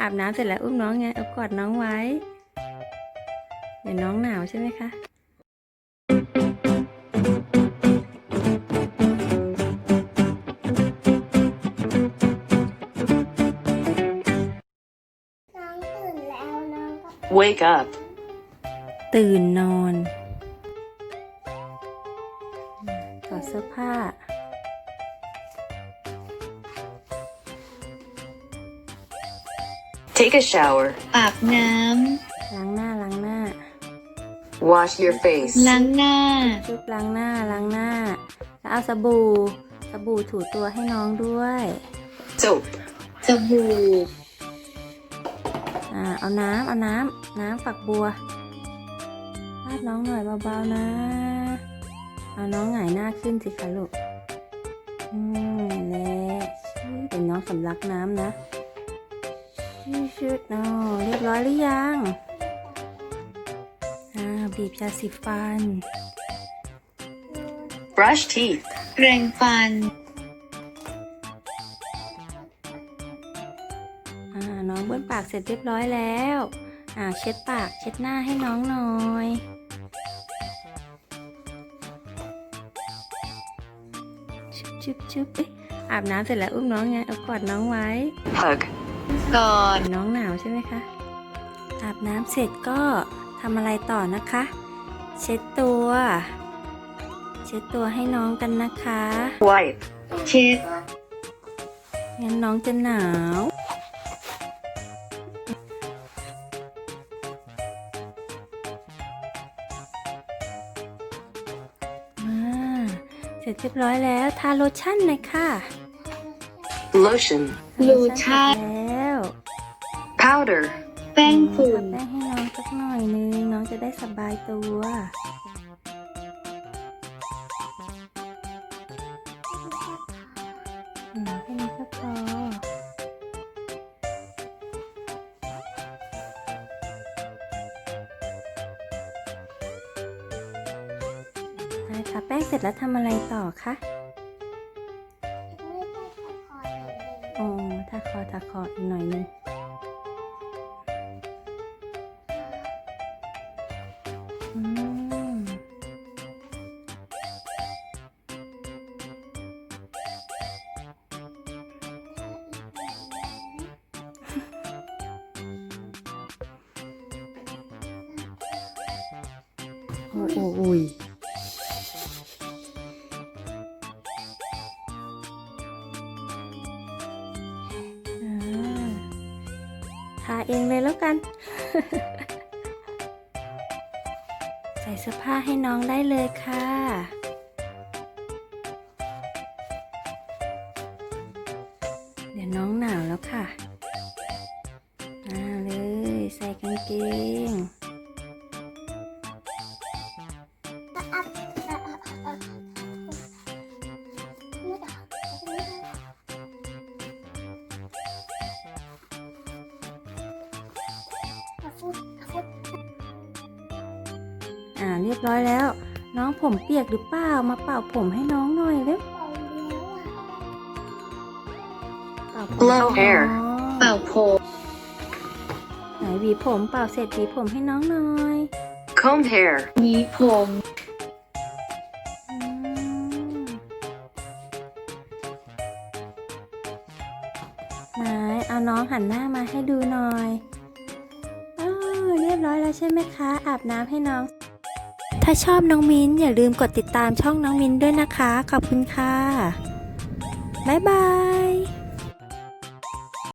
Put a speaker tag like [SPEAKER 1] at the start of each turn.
[SPEAKER 1] อาบน้ำเสร็จแล้วอุ้มน้องไงเอากอดน้องไว้ เดี๋ยวน้องหนาวใช่ไหมคะ
[SPEAKER 2] น้องตื่นแล้วน้องก็
[SPEAKER 3] Wake up.
[SPEAKER 1] ตื่นนอนถอดเสื้อผ้า
[SPEAKER 3] Take a shower.
[SPEAKER 4] อาบน้
[SPEAKER 1] ล้างหน้าล้างหน้า
[SPEAKER 3] Wash your face. ำ
[SPEAKER 4] ล้างหน้า
[SPEAKER 1] ชุบล้างหน้าล้างหน้า แล้วเอาสบู่สบู่ถูตัวให้น้องด้วย
[SPEAKER 3] Soap.
[SPEAKER 4] สบู่
[SPEAKER 1] อ่าเอาน้ำเอาน้ำน้ำฝักบัวราดน้องหน่อยเบาๆนะเอาน้องหงายหน้าขึ้นสิคะลูกอืมเละเป็นน้องสำลักน้ำนะ ชื่อชุดเนาะเรียบร้อยหรือยังอ่าบีบยาสีฟัน
[SPEAKER 3] Brush teeth.
[SPEAKER 4] แปรงฟัน
[SPEAKER 1] อ่าน้องเบิ้ลปากเสร็จเรียบร้อยแล้ว อ่าเช็ดปากเช็ดหน้าให้น้องหน่อยชึบชึบชึบเอ๊ะอาบน้ำเสร็จแล้วอุ้มน้องไงเอากอดน้องไว้
[SPEAKER 3] Hug.
[SPEAKER 4] ก่อน
[SPEAKER 1] น้องหนาวใช่ไหมคะ อาบน้ำเสร็จก็ทำอะไรต่อนะคะ เช็ดตัว เช็ดตัวให้น้องกันนะคะ
[SPEAKER 3] Wipe.
[SPEAKER 4] เช็ด
[SPEAKER 1] งั้นน้องจะหนาวอ่าเสร็จเรียบร้อยแล้ว ทาโลชั่นเลยค่ะ
[SPEAKER 3] Lotion.
[SPEAKER 4] ลูชั่น
[SPEAKER 1] เสร็จแล้ว
[SPEAKER 3] Powder.
[SPEAKER 4] แป้งฝุ่น
[SPEAKER 1] ทาแป้งให้น้องสักหน่อยนึง น้องจะได้สบายตัว อืมแค่นี้ก็พออ่าทาแป้งเสร็จแล้วทำอะไรต่อคะ
[SPEAKER 2] ไม่ได้ขอคอยเลย
[SPEAKER 1] อ๋อทาคอทาคออีกหน่อยนึง โอ้โอ้ยทาเองเลยแล้วกัน ส่เสื้อผ้าให้น้องได้เลยค่ะ เดี๋ยวน้องหนาวแล้วค่ะมาเลยใส่กางเกง อ่าเรียบร้อยแล้ว น้องผมเปียกหรือเปล่ามาเป่าผมให้น้องหน่อยเร็ว
[SPEAKER 2] เป่าแล้วอะ
[SPEAKER 1] เป่าผม
[SPEAKER 3] Blow
[SPEAKER 1] ให้
[SPEAKER 3] hair
[SPEAKER 1] น้อง
[SPEAKER 4] เป่าผม
[SPEAKER 1] ไหนหวีผมเป่าเสร็จหวีผมให้น้องหน่อย
[SPEAKER 3] Comb hair.
[SPEAKER 4] หวีผม
[SPEAKER 1] อืมไหนเอาน้องหันหน้ามาให้ดูหน่อยเออเรียบร้อยแล้วใช่ไหมคะ อาบน้ำให้น้อง ถ้าชอบน้องมิ้นอย่าลืมกดติดตามช่องน้องมิ้นด้วยนะคะ ขอบคุณค่ะ บ๊ายบาย